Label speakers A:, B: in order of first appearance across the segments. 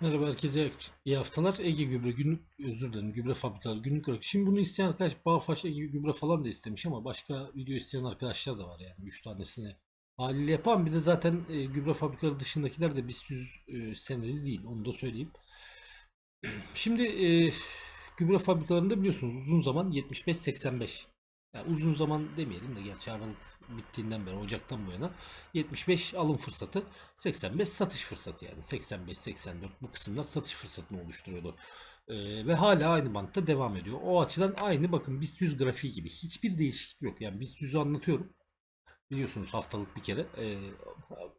A: Merhaba herkese iyi haftalar. Ege Gübre günlük özür dilerim gübre fabrikaları günlük olarak. Şimdi bunu isteyen arkadaş Bağfaş Ege Gübre falan da istemiş ama başka video isteyen arkadaşlar da var yani 3 tanesini haliyle yapan bir de zaten e, gübre fabrikaları dışındakiler de BIST 100 e, senedi değil onu da söyleyeyim. Şimdi e, gübre fabrikalarında biliyorsunuz uzun zaman 75-85 yani uzun zaman demeyelim de gerçi Aralık bittiğinden beri Ocak'tan bu yana 75 alım fırsatı 85 satış fırsatı yani 85-84 bu kısımlar satış fırsatını oluşturuyordu. Ee, ve hala aynı bantta devam ediyor. O açıdan aynı bakın BIST 100 grafiği gibi hiçbir değişiklik yok. Yani BIST 100'ü anlatıyorum. Biliyorsunuz haftalık bir kere. Ee,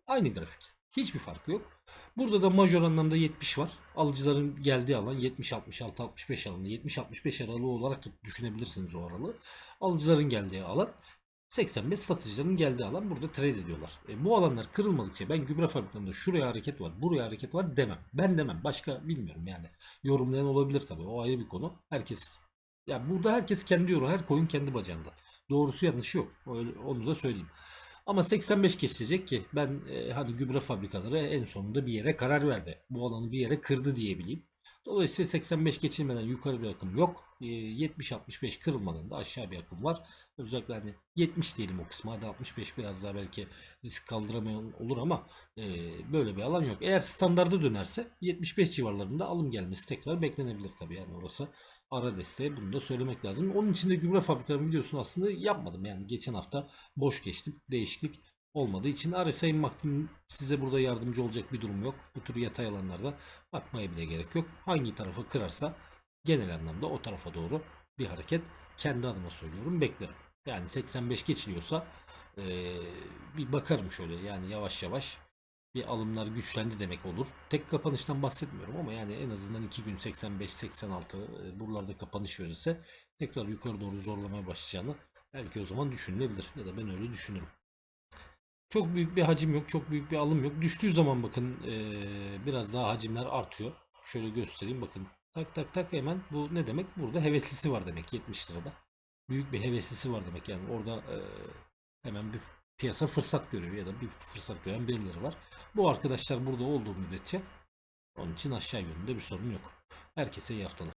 A: aynı grafik. Hiçbir farkı yok. Burada da majör anlamda 70 var. Alıcıların geldiği alan 70 66 65 alanı 70 65 aralığı olarak da düşünebilirsiniz o aralığı. Alıcıların geldiği alan 85 satıcıların geldiği alan burada trade ediyorlar. E, bu alanlar kırılmadıkça ben gübre fabrikalarında şuraya hareket var, buraya hareket var demem. Ben demem. Başka bilmiyorum yani. Yorumlayan olabilir tabii. O ayrı bir konu. Herkes ya burada herkes kendi yorumu. Her koyun kendi bacağında. Doğrusu yanlışı yok. Öyle, onu da söyleyeyim. Ama 85 geçecek ki ben e, hani gübre fabrikaları en sonunda bir yere karar verdi. Bu alanı bir yere kırdı diyebileyim. Dolayısıyla 85 geçilmeden yukarı bir akım yok. E, 70-65 kırılmadan da aşağı bir akım var. Özellikle hani 70 diyelim o kısmı. Hadi 65 biraz daha belki risk kaldıramayan olur ama e, böyle bir alan yok. Eğer standarda dönerse 75 civarlarında alım gelmesi tekrar beklenebilir tabii yani orası ara desteği bunu da söylemek lazım. Onun için de gübre fabrikalarını biliyorsun aslında yapmadım yani geçen hafta boş geçtim. Değişiklik olmadığı için RSI Maktin size burada yardımcı olacak bir durum yok. Bu tür yatay alanlarda bakmaya bile gerek yok. Hangi tarafa kırarsa genel anlamda o tarafa doğru bir hareket kendi adıma söylüyorum beklerim. Yani 85 geçiliyorsa eee, bir bakarım şöyle yani yavaş yavaş bir alımlar güçlendi demek olur. Tek kapanıştan bahsetmiyorum ama yani en azından 2 gün 85-86 e, buralarda kapanış verirse tekrar yukarı doğru zorlamaya başlayacağını belki o zaman düşünülebilir ya da ben öyle düşünürüm. Çok büyük bir hacim yok, çok büyük bir alım yok. Düştüğü zaman bakın eee, biraz daha hacimler artıyor. Şöyle göstereyim bakın. Tak tak tak hemen bu ne demek? Burada heveslisi var demek 70 lirada. Büyük bir heveslisi var demek yani orada eee, hemen bir piyasa fırsat görüyor ya da bir fırsat gören birileri var. Bu arkadaşlar burada olduğu müddetçe onun için aşağı yönünde bir sorun yok. Herkese iyi haftalar.